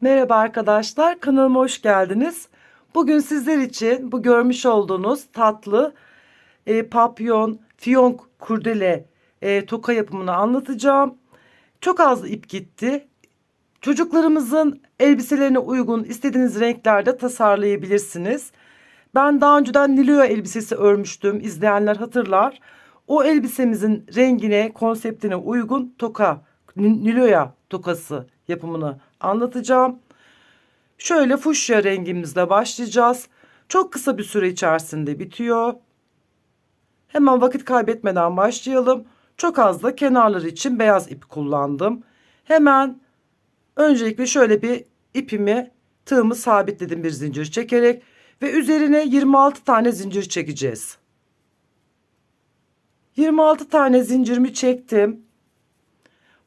Merhaba arkadaşlar, kanalıma hoş geldiniz. Bugün sizler için bu görmüş olduğunuz tatlı e, papyon, fiyonk kurdele e, toka yapımını anlatacağım. Çok az ip gitti. Çocuklarımızın elbiselerine uygun istediğiniz renklerde tasarlayabilirsiniz. Ben daha önceden Niloya elbisesi örmüştüm. İzleyenler hatırlar. O elbisemizin rengine, konseptine uygun toka, Ni- Niloya tokası yapımını anlatacağım. Şöyle fuşya rengimizle başlayacağız. Çok kısa bir süre içerisinde bitiyor. Hemen vakit kaybetmeden başlayalım. Çok az da kenarları için beyaz ip kullandım. Hemen öncelikle şöyle bir ipimi tığımı sabitledim bir zincir çekerek ve üzerine 26 tane zincir çekeceğiz. 26 tane zincirimi çektim.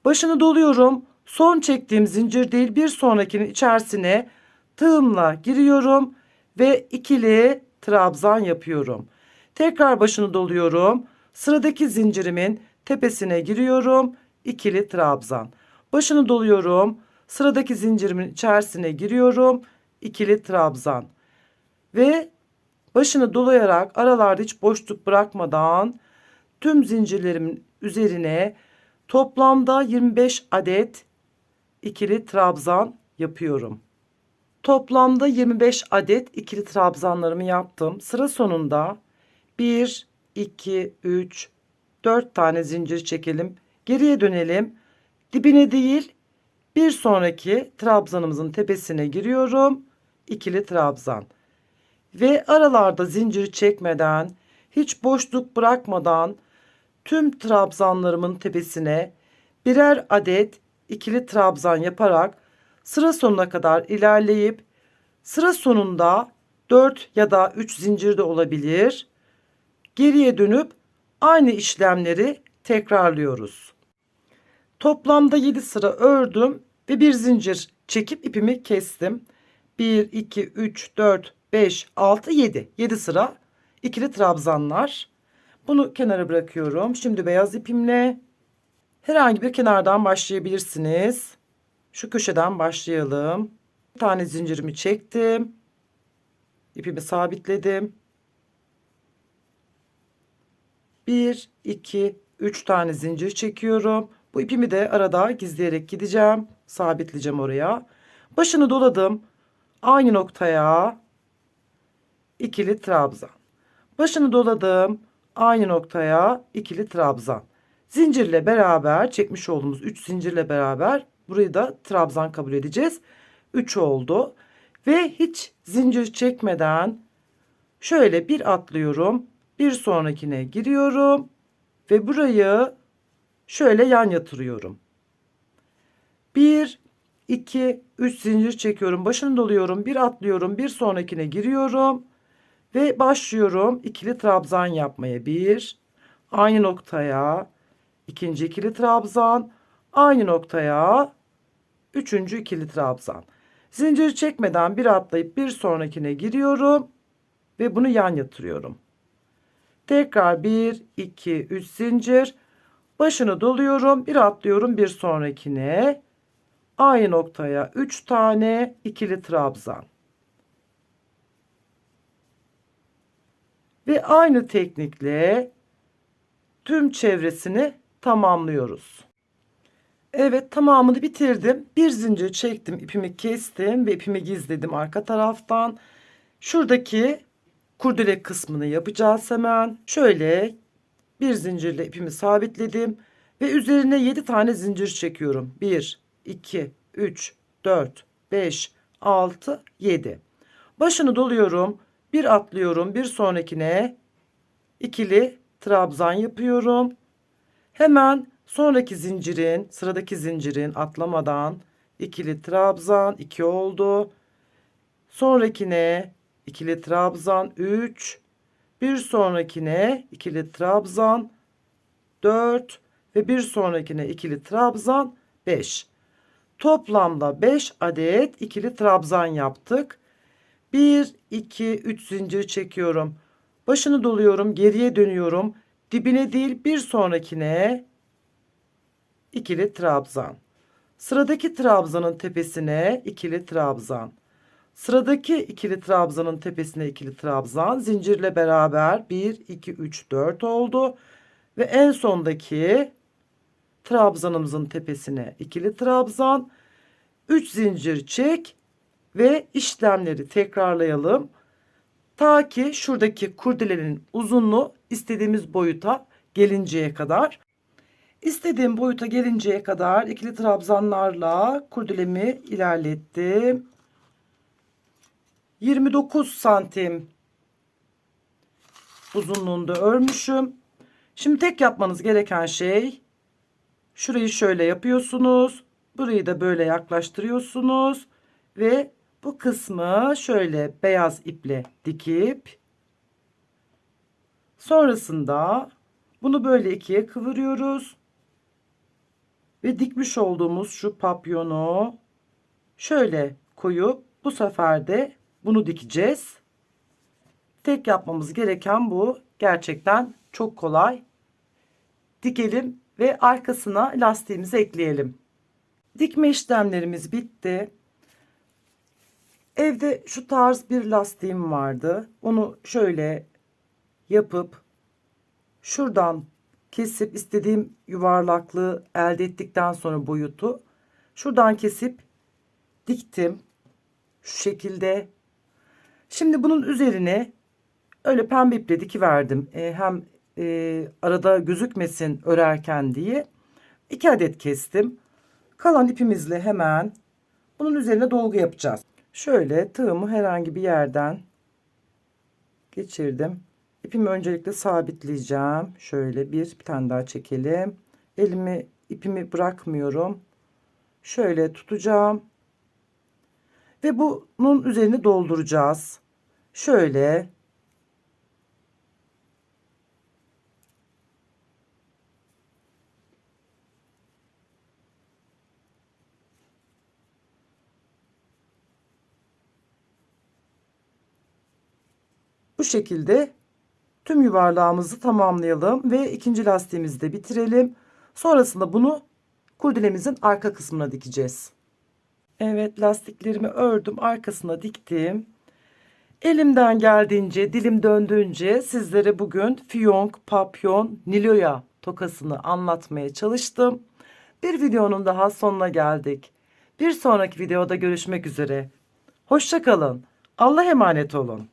Başını doluyorum. Son çektiğim zincir değil bir sonrakinin içerisine tığımla giriyorum ve ikili trabzan yapıyorum. Tekrar başını doluyorum. Sıradaki zincirimin tepesine giriyorum. ikili trabzan. Başını doluyorum. Sıradaki zincirimin içerisine giriyorum. ikili trabzan. Ve başını dolayarak aralarda hiç boşluk bırakmadan tüm zincirlerimin üzerine toplamda 25 adet ikili trabzan yapıyorum. Toplamda 25 adet ikili trabzanlarımı yaptım. Sıra sonunda 1, 2, 3, 4 tane zincir çekelim. Geriye dönelim. Dibine değil bir sonraki trabzanımızın tepesine giriyorum. İkili trabzan. Ve aralarda zincir çekmeden, hiç boşluk bırakmadan tüm trabzanlarımın tepesine birer adet ikili trabzan yaparak sıra sonuna kadar ilerleyip sıra sonunda 4 ya da 3 zincir de olabilir. Geriye dönüp aynı işlemleri tekrarlıyoruz. Toplamda 7 sıra ördüm ve bir zincir çekip ipimi kestim. 1 2 3 4 5 6 7. 7 sıra ikili trabzanlar. Bunu kenara bırakıyorum. Şimdi beyaz ipimle herhangi bir kenardan başlayabilirsiniz. Şu köşeden başlayalım. Bir tane zincirimi çektim. İpimi sabitledim. 1 2 3 tane zincir çekiyorum. Bu ipimi de arada gizleyerek gideceğim. Sabitleyeceğim oraya. Başını doladım. Aynı noktaya ikili trabzan. Başını doladım. Aynı noktaya ikili trabzan. Zincirle beraber çekmiş olduğumuz 3 zincirle beraber burayı da trabzan kabul edeceğiz. 3 oldu. Ve hiç zincir çekmeden şöyle bir atlıyorum. Bir sonrakine giriyorum. Ve burayı şöyle yan yatırıyorum. 1, 2, 3 zincir çekiyorum. Başını doluyorum. Bir atlıyorum. Bir sonrakine giriyorum. Ve başlıyorum ikili trabzan yapmaya. Bir, aynı noktaya, ikinci ikili trabzan, aynı noktaya, üçüncü ikili trabzan. Zincir çekmeden bir atlayıp bir sonrakine giriyorum ve bunu yan yatırıyorum. Tekrar 1, 2, 3 zincir. Başını doluyorum, bir atlıyorum bir sonrakine. Aynı noktaya 3 tane ikili trabzan. Ve aynı teknikle tüm çevresini tamamlıyoruz. Evet tamamını bitirdim. Bir zincir çektim, ipimi kestim ve ipimi gizledim arka taraftan. Şuradaki kurdele kısmını yapacağız hemen. Şöyle bir zincirle ipimi sabitledim ve üzerine 7 tane zincir çekiyorum. 1 2 3 4 5 6 7. Başını doluyorum. Bir atlıyorum. Bir sonrakine ikili trabzan yapıyorum. Hemen sonraki zincirin, sıradaki zincirin atlamadan ikili trabzan 2 oldu. Sonrakine ikili trabzan 3. Bir sonrakine ikili trabzan 4 ve bir sonrakine ikili trabzan 5. Toplamda 5 adet ikili trabzan yaptık. 1 2 3 zincir çekiyorum. Başını doluyorum, geriye dönüyorum. Dibine değil bir sonrakine ikili trabzan. Sıradaki trabzanın tepesine ikili trabzan. Sıradaki ikili trabzanın tepesine ikili trabzan. Zincirle beraber 1, 2, 3, 4 oldu. Ve en sondaki trabzanımızın tepesine ikili trabzan. 3 zincir çek ve işlemleri tekrarlayalım. Ta ki şuradaki kurdelenin uzunluğu istediğimiz boyuta gelinceye kadar. İstediğim boyuta gelinceye kadar ikili trabzanlarla kurdelemi ilerlettim. 29 santim uzunluğunda örmüşüm. Şimdi tek yapmanız gereken şey şurayı şöyle yapıyorsunuz. Burayı da böyle yaklaştırıyorsunuz ve bu kısmı şöyle beyaz iple dikip sonrasında bunu böyle ikiye kıvırıyoruz ve dikmiş olduğumuz şu papyonu şöyle koyup bu sefer de bunu dikeceğiz. Tek yapmamız gereken bu. Gerçekten çok kolay. Dikelim ve arkasına lastiğimizi ekleyelim. Dikme işlemlerimiz bitti. Evde şu tarz bir lastiğim vardı. Onu şöyle yapıp şuradan kesip istediğim yuvarlaklığı elde ettikten sonra boyutu şuradan kesip diktim. Şu şekilde. Şimdi bunun üzerine öyle pembe iple dikiverdim. E, hem e, arada gözükmesin örerken diye. iki adet kestim. Kalan ipimizle hemen bunun üzerine dolgu yapacağız. Şöyle tığımı herhangi bir yerden geçirdim. İpimi öncelikle sabitleyeceğim. Şöyle bir, bir tane daha çekelim. Elimi ipimi bırakmıyorum. Şöyle tutacağım. Ve bunun üzerine dolduracağız. Şöyle Bu şekilde tüm yuvarlağımızı tamamlayalım ve ikinci lastiğimizi de bitirelim. Sonrasında bunu kurdelemizin arka kısmına dikeceğiz. Evet lastiklerimi ördüm arkasına diktim. Elimden geldiğince dilim döndüğünce sizlere bugün fiyonk, papyon, niloya tokasını anlatmaya çalıştım. Bir videonun daha sonuna geldik. Bir sonraki videoda görüşmek üzere. Hoşçakalın. Allah emanet olun.